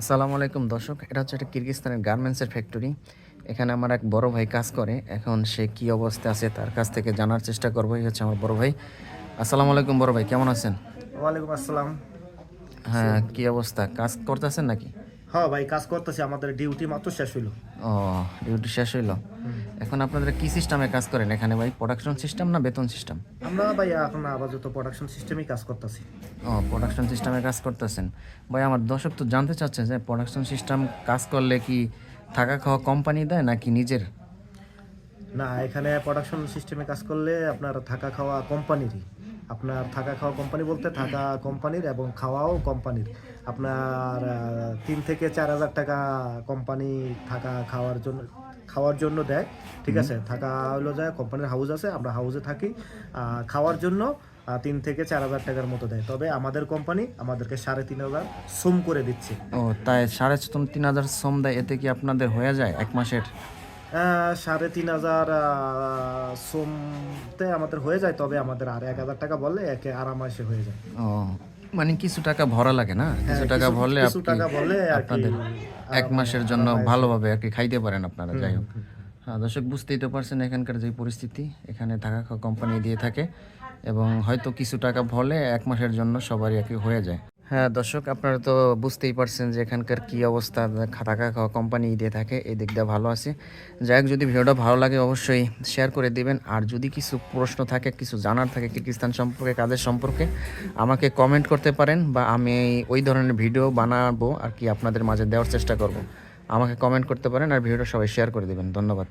আসসালামু আলাইকুম দর্শক। এটা হচ্ছে একটা কিরগিস্তানের গার্মেন্টসের ফ্যাক্টরি এখানে আমার এক বড় ভাই কাজ করে। এখন সে কি অবস্থা আছে তার কাছ থেকে জানার চেষ্টা করব। এই হচ্ছে আমার বড় ভাই। আসসালামু আলাইকুম বড় ভাই কেমন আছেন? ওয়ালাইকুম আসসালাম। হ্যাঁ কি অবস্থা? কাজ করতেছেন নাকি? হ্যাঁ ভাই কাজ করতেছি। আমাদের ডিউটি মাত্র শেষ হইল। ও ডিউটি শেষ হইল। এখন আপনাদের কি সিস্টেমে কাজ করেন? এখানে ভাই প্রোডাকশন সিস্টেম না বেতন সিস্টেম আমরা ভাই এখন আপাতত প্রোডাকশন সিস্টেমই কাজ করতেছি। ও প্রোডাকশন সিস্টেমে কাজ করতেছেন। ভাই আমার দর্শক তো জানতে চাচ্ছে যে প্রোডাকশন সিস্টেম কাজ করলে কি থাকা খাওয়া কোম্পানি দেয় নাকি নিজের? না এখানে প্রোডাকশন সিস্টেমে কাজ করলে আপনার থাকা খাওয়া কোম্পানিরই আপনার থাকা খাওয়া কোম্পানি বলতে থাকা কোম্পানির এবং খাওয়াও কোম্পানির আপনার তিন থেকে চার হাজার টাকা কোম্পানি থাকা খাওয়ার জন্য খাওয়ার জন্য দেয় ঠিক আছে? থাকা হলো যায় কোম্পানির হাউস আছে আমরা হাউসে থাকি। খাওয়ার জন্য তিন থেকে চার হাজার টাকার মতো দেয়। তবে আমাদের কোম্পানি আমাদেরকে সাড়ে তিন হাজার সোম করে দিচ্ছে। ও তাই সাড়ে তিন হাজার শ্রম দেয় এতে কি আপনাদের হয়ে যায় এক মাসের? সাড়ে তিন হাজার সোমতে আমাদের হয়ে যায় তবে আমাদের আর এক হাজার টাকা বললে একে আরামাসে হয়ে যায়। ও মানে কিছু টাকা ভরা লাগে না? কিছু টাকা কিছু- ভরলে টাকা কি আপনাদের এক মাসের জন্য ভালোভাবে আর কি খাইতে পারেন আপনারা যাই হোক। হ্যাঁ দর্শক বুঝতেই তো পারছেন এখানকার যে পরিস্থিতি। এখানে থাকা কোম্পানি দিয়ে থাকে এবং হয়তো কিছু টাকা ভরলে এক মাসের জন্য সবারই আর কি হয়ে যায়। হ্যাঁ দর্শক, আপনারা তো বুঝতেই পারছেন যে এখানকার কি অবস্থা। থাকা খাওয়া কোম্পানি দিয়ে থাকে এই দিকটা ভালো আছে। যাই হোক, যদি ভিডিওটা ভালো লাগে অবশ্যই শেয়ার করে দিবেন। আর যদি কিছু প্রশ্ন থাকে, কিছু জানার থাকে কিরগিস্তান সম্পর্কে কাজের সম্পর্কে, আমাকে কমেন্ট করতে পারেন বা আমি ওই ধরনের ভিডিও বানাবো আর কি আপনাদের মাঝে দেওয়ার চেষ্টা করব। আমাকে কমেন্ট করতে পারেন আর ভিডিওটা সবাই শেয়ার করে দেবেন। ধন্যবাদ।